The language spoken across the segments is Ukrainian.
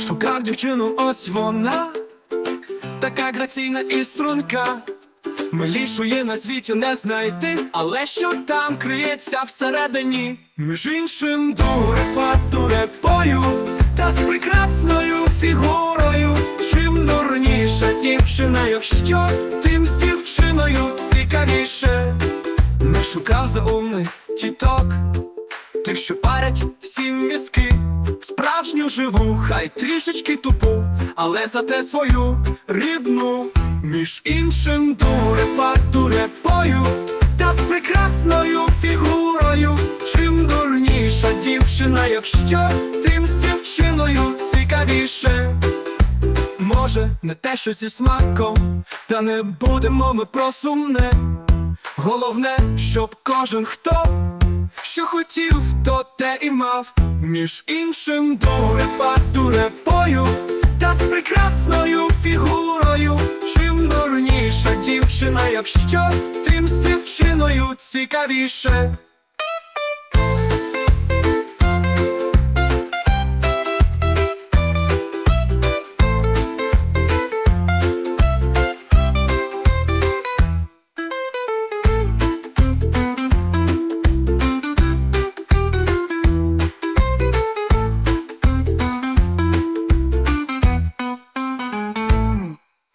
Шукав дівчину, ось вона, така граційна і струнка. Милішої на світі не знайти, але що там криється всередині, між іншим дурепа дурепою, та з прекрасною фігурою. Чим дурніша дівчина, якщо тим з дівчиною цікавіше. Не шукав заумних тіток, тих, що парять всі мізки, справжню живу, хай трішечки тупу, але зате свою рідну, між іншим дурепа дурепою, та з прекрасною фігурою. Чим дурніша дівчина, якщо тим з дівчиною цікавіше. Може, не те, що зі смаком, та не будемо ми про сумне. Головне, щоб кожен хто що хотів, то те і мав, між іншим дурепа дурепою, та з прекрасною фігурою. Чим дурніша дівчина, якщо тим з дівчиною цікавіше.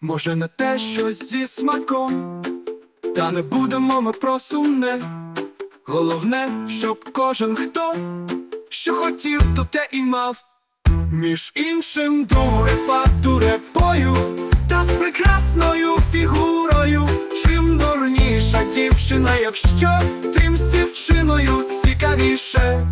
Може, не те, що зі смаком, та не будемо ми про сумне. Головне, щоб кожен хто що хотів, то те і мав. Між іншим дурепа дурепою, та з прекрасною фігурою. Чим дурніша дівчина, якщо тим з дівчиною цікавіше.